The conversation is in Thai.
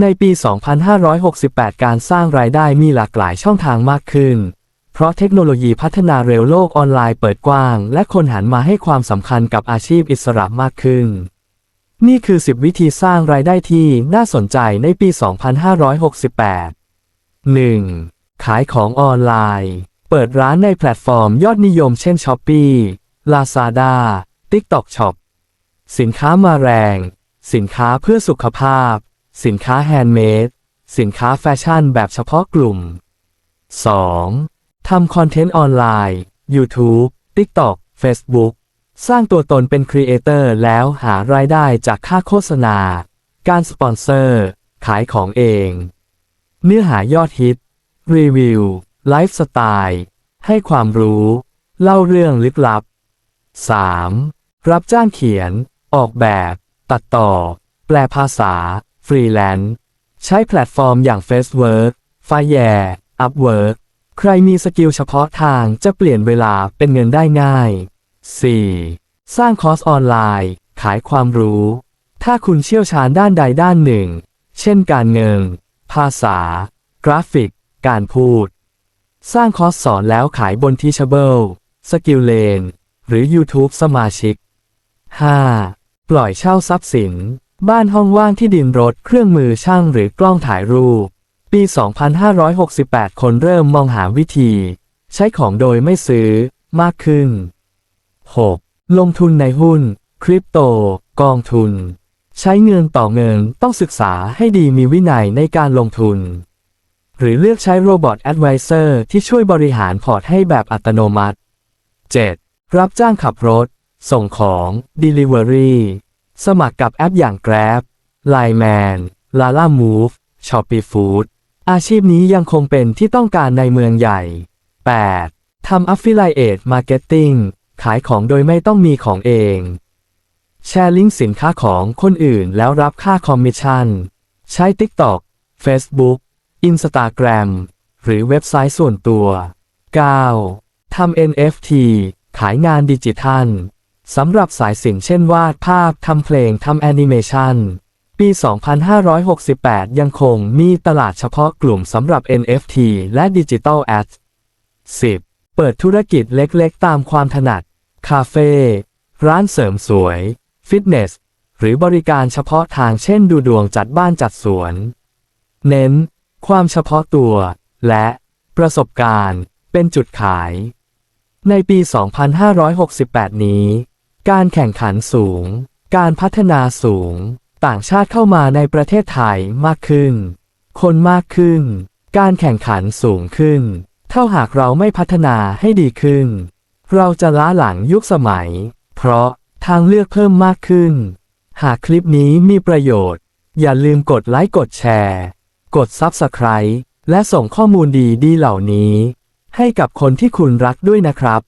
ในปี 2568 การสร้างรายได้มีหลากหลายช่องทางมากขึ้น เพราะเทคโนโลยีพัฒนาเร็วโลกออนไลน์เปิดกว้าง และคนหันมาให้ความสำคัญกับอาชีพอิสระมากขึ้น นี่คือ 10 วิธีสร้างรายได้ที่น่าสนใจในปี 2568 1. ขายของออนไลน์ เปิดร้านในแพลตฟอร์มยอดนิยมเช่น Shopee Lazada TikTok Shop สินค้ามาแรง สินค้าเพื่อสุขภาพ สินค้าแฮนด์เมด สินค้าแฟชั่นแบบเฉพาะกลุ่ม 2. ทำคอนเทนต์ออนไลน์ YouTube TikTok Facebook สร้างตัวตนเป็นครีเอเตอร์แล้วหารายได้จากค่าโฆษณา การสปอนเซอร์ ขายของเอง เนื้อหายอดฮิต รีวิว ไลฟ์สไตล์ ให้ความรู้ เล่าเรื่องลึกลับ 3. รับจ้างเขียน ออกแบบ ตัดต่อ แปลภาษา รีแลนซ์ใช้แพลตฟอร์มอย่าง Facework Fire Upwork ใครมีสกิลเฉพาะทางจะเปลี่ยนเวลาเป็นเงินได้ง่าย 4. สร้างคอร์สออนไลน์ ขายความรู้ ถ้าคุณเชี่ยวชาญด้านใดด้านหนึ่ง เช่นการเงิน ภาษา กราฟิก การพูด สร้างคอร์สสอนแล้วขายบน Teachable Skillane หรือ YouTube สมาชิก 5. ปล่อยเช่าทรัพย์สิน บ้านห้องว่างที่ดินรถเครื่องมือช่างหรือกล้องถ่ายรูป ปี 2568 คนเริ่มมองหาวิธี ใช้ของโดยไม่ซื้อมากขึ้น 6. ลงทุนในหุ้น คริปโต กองทุน ใช้เงินต่อเงินต้องศึกษาให้ดีมีวินัยในการลงทุน หรือเลือกใช้โรบอทแอดไวเซอร์ที่ช่วยบริหารพอร์ตให้แบบอัตโนมัติ 7. รับจ้างขับรถ ส่งของ Delivery สมัครกับแอปอย่าง Grab Line Man Lala Move Shopee Food อาชีพนี้ยังคงเป็นที่ต้องการในเมืองใหญ่ 8. ทำ Affiliate Marketing ขายของโดยไม่ต้องมีของเอง แชร์ลิงก์สินค้าของคนอื่นแล้วรับค่าคอมมิชชั่น ใช้ TikTok Facebook Instagram หรือเว็บไซต์ส่วนตัว 9. ทำ NFT ขายงานดิจิทัล สำหรับสายสิ่งเช่นวาดภาพทำเพลงทำแอนิเมชันปี 2568 ยังคงมีตลาดเฉพาะกลุ่มสำหรับ NFT และดิจิทัลแอด 10. เปิดธุรกิจเล็กๆ ตามความถนัด คาเฟ่ ร้านเสริมสวย ฟิตเนส หรือบริการเฉพาะทางเช่นดูดวงจัดบ้านจัดสวน เน้น ความเฉพาะตัว และ ประสบการณ์ เป็นจุดขาย ในปี 2568 นี้ การแข่งขันสูง การพัฒนาสูง ต่างชาติเข้ามาในประเทศไทยมากขึ้น คนมากขึ้น การแข่งขันสูงขึ้น เท่าหากเราไม่พัฒนาให้ดีขึ้น เราจะล้าหลังยุคสมัย เพราะทางเลือกเพิ่มมากขึ้น หากคลิปนี้มีประโยชน์ อย่าลืมกดไลค์กดแชร์ กด Subscribe และส่งข้อมูลดีๆเหล่านี้ ให้กับคนที่คุณรักด้วยนะครับ